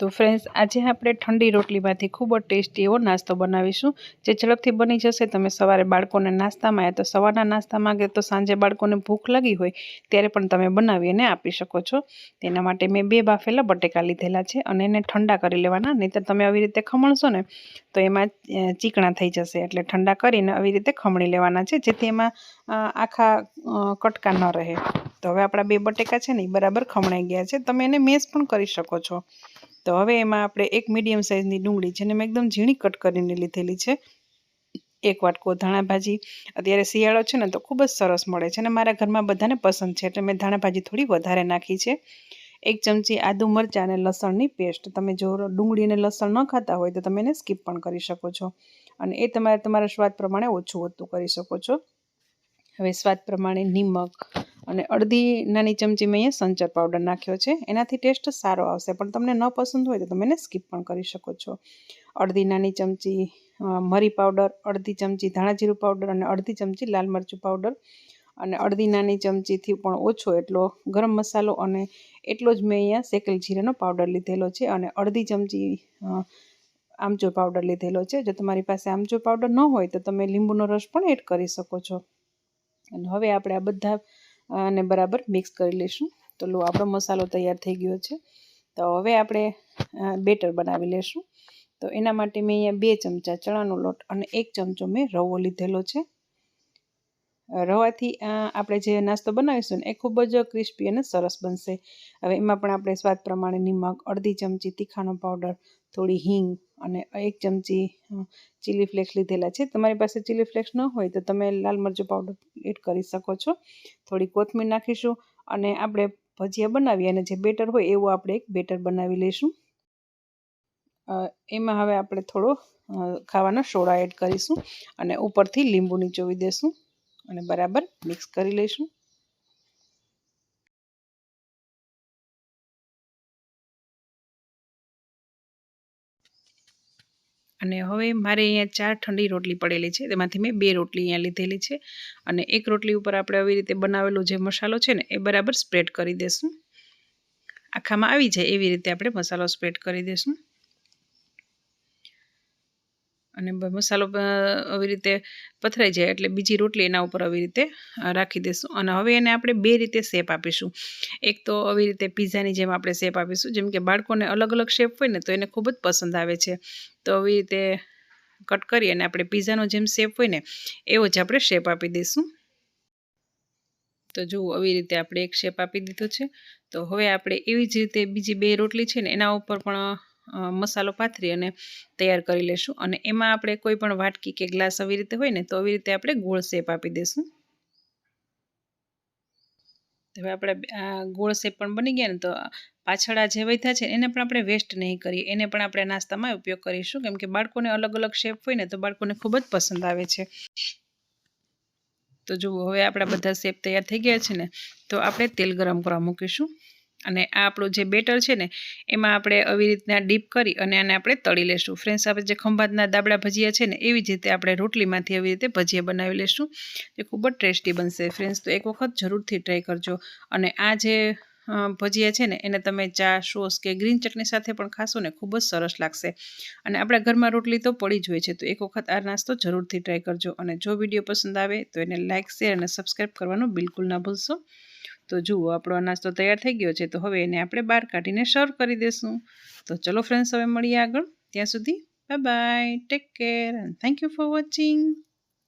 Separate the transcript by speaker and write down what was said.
Speaker 1: તો ફ્રેન્ડ્સ આજે આપણે ઠંડી રોટલીમાંથી ખૂબ જ ટેસ્ટી એવો નાસ્તો બનાવીશું, જે ઝડપથી બની જશે. તમે સવારે બાળકોને નાસ્તામાં યા તો સવારના નાસ્તામાં કે તો સાંજે બાળકોને ભૂખ લાગી હોય ત્યારે પણ તમે બનાવી અને આપી શકો છો. તેના માટે મેં બે બાફેલા બટેકા લીધેલા છે અને એને ઠંડા કરી લેવાના, નહીંતર તમે આવી રીતે ખમણશો ને, તો એમાં ચીકણા થઈ જશે. એટલે ઠંડા કરીને આવી રીતે ખમણી લેવાના છે, જેથી એમાં આખા કટકા ન રહે. તો હવે આપણા બે બટેકા છે ને એ બરાબર ખમણાઈ ગયા છે. તમે એને મેશ પણ કરી શકો છો. તો હવે એમાં આપણે એક મીડિયમ સાઇઝની ડુંગળી જેને મેં એકદમ ઝીણી કટ કરીને લીધેલી છે. એક વાટકો ધાણાભાજી અત્યારે શિયાળો છે ને તો ખૂબ જ સરસ મળે છે અને મારા ઘરમાં બધાને પસંદ છે એટલે મેં ધાણાભાજી થોડી વધારે નાખી છે. એક ચમચી આદુ મરચાં અને લસણની પેસ્ટ. તમે જો ડુંગળી અને લસણ ન ખાતા હોય તો તમે એને સ્કીપ પણ કરી શકો છો. અને એ તમારે તમારા સ્વાદ પ્રમાણે ઓછું હોતું કરી શકો છો. હવે સ્વાદ પ્રમાણે નિમક અને અડધી નાની ચમચી મેં અહીંયા સંચર પાવડર નાખ્યો છે. એનાથી ટેસ્ટ સારો આવશે. પણ તમને ન પસંદ હોય તો તમે એને સ્કીપ પણ કરી શકો છો. અડધી નાની ચમચી મરી પાવડર અડધી ચમચી ધાણા જીરું પાવડર અને અડધી ચમચી લાલ મરચું પાવડર અને અડધી નાની ચમચીથી પણ ઓછો એટલો ગરમ મસાલો અને એટલો જ મેં અહીંયા શેકેલ જીરાનો પાવડર લીધેલો છે. અને અડધી ચમચી આમચૂર પાવડર લીધેલો છે. જો તમારી પાસે આમચૂર પાવડર ન હોય તો તમે લીંબુનો રસ પણ એડ કરી શકો છો. અને હવે આપણે આ બધા અને બરાબર મિક્સ કરી લઈશું. તો લો, આપણો મસાલો તૈયાર થઈ ગયો છે. તો હવે આપણે બેટર બનાવી લઈશું. તો એના માટે મેં અહીંયા બે ચમચા ચણાનો લોટ અને એક ચમચો મેં રવો લીધેલો છે. રવાથી આપણે જે નાસ્તો બનાવીશું ને, એ ખૂબ જ ક્રિસ્પી અને સરસ બનશે. હવે એમાં પણ આપણે સ્વાદ પ્રમાણે નિમક, અડધી ચમચી તીખાનો પાવડર થોડી હિંગ અને એક ચમચી ચીલી ફ્લેક્સ લીધેલા છે. તમારી પાસે ચીલી ફ્લેક્સ ન હોય તો તમે લાલ મરચું પાવડર એડ કરી શકો છો. થોડી કોથમીર નાખીશું અને આપણે ભજીયા બનાવીએ અને જે બેટર હોય એવું આપણે એક બેટર બનાવી લઈશું. એમાં હવે આપણે થોડો ખાવાનો સોડા એડ કરીશું અને ઉપરથી લીંબુ નીચોવી દઈશું અને બરાબર મિક્સ કરી લઈશું. અને હવે મારે અહીંયા ચાર ઠંડી રોટલી પડેલી છે. તેમાંથી મેં બે રોટલી અહીંયા લીધેલી છે અને એક રોટલી ઉપર આપણે આવી રીતે બનાવેલો જે મસાલો છે ને, એ બરાબર સ્પ્રેડ કરી દઈશું આખામાં આવી જાય એવી રીતે આપણે મસાલો સ્પ્રેડ કરી દઈશું અને મસાલો આવી રીતે પથરાઈ જાય એટલે બીજી રોટલી એના ઉપર આવી રીતે રાખી દઈશું અને હવે એને આપણે બે રીતે શેપ આપીશું. એક તો આવી રીતે પીઝાની જેમ આપણે શેપ આપીશું. જેમ કે બાળકોને અલગ અલગ શેપ હોય ને તો એને ખૂબ જ પસંદ આવે છે. તો આવી રીતે કટ કરી અને આપણે પીઝાનો જેમ શેપ હોય ને, એવો જ આપણે શેપ આપી દઈશું. તો જુઓ, આવી રીતે આપણે એક શેપ આપી દીધો છે. તો હવે આપણે એવી જ રીતે બીજી બે રોટલી છે ને, એના ઉપર પણ મસાલો પાથરી અને તૈયાર કરી લેશું. અને એમાં આપણે કોઈ પણ વાટકી કે ગ્લાસ આવી રીતે હોય ને, તો આવી રીતે આપણે ગોળ શેપ આપી દઈશું હવે આપણે ગોળ શેપ પણ બની ગયા ને, તો પાછળ આ જે વૈથા છે, એને પણ આપણે વેસ્ટ નહીં કરીએ. એને પણ આપણે નાસ્તામાં ઉપયોગ કરીશું. કેમ કે બાળકોને અલગ અલગ શેપ હોય ને, તો બાળકોને ખૂબ જ પસંદ આવે છે. તો જુઓ, હવે આપણા બધા શેપ તૈયાર થઈ ગયા છે ને, તો આપણે તેલ ગરમ કરવા મૂકીશું. અને આ આપણું જે બેટર છે ને, એમાં આપણે આવી રીતના ડીપ કરી અને આને આપણે તળી લેશું. ફ્રેન્ડ્સ, આપણે જે ખંભાતના દાબડા ભજીયા છે ને, એવી જ રીતે આપણે રોટલીમાંથી આવી રીતે ભજીયા બનાવી લેશું. જે ખૂબ જ ટેસ્ટી બનશે. ફ્રેન્ડ્સ, તો એક વખત જરૂરથી ટ્રાય કરજો. અને આ જે ભજીયા છે ને, એને તમે ચા, સોસ કે ગ્રીન ચટણી સાથે પણ ખાશો ને, ખૂબ જ સરસ લાગશે. અને આપણા ઘરમાં રોટલી તો પડી જ હોય છે, તો એક વખત આ નાસ્તો જરૂરથી ટ્રાય કરજો. અને જો વીડિયો પસંદ આવે, તો એને લાઇક શેર અને સબસ્ક્રાઈબ કરવાનું બિલકુલ ના ભૂલશો. તો જુઓ, આપણો અનાજ તો તૈયાર થઈ ગયો છે, તો હવે એને આપણે બહાર કાઢીને સર્વ કરી દઈશું તો ચલો ફ્રેન્ડ્સ હવે મળીએ આગળ. ત્યાં સુધી bye bye take care and thank you for watching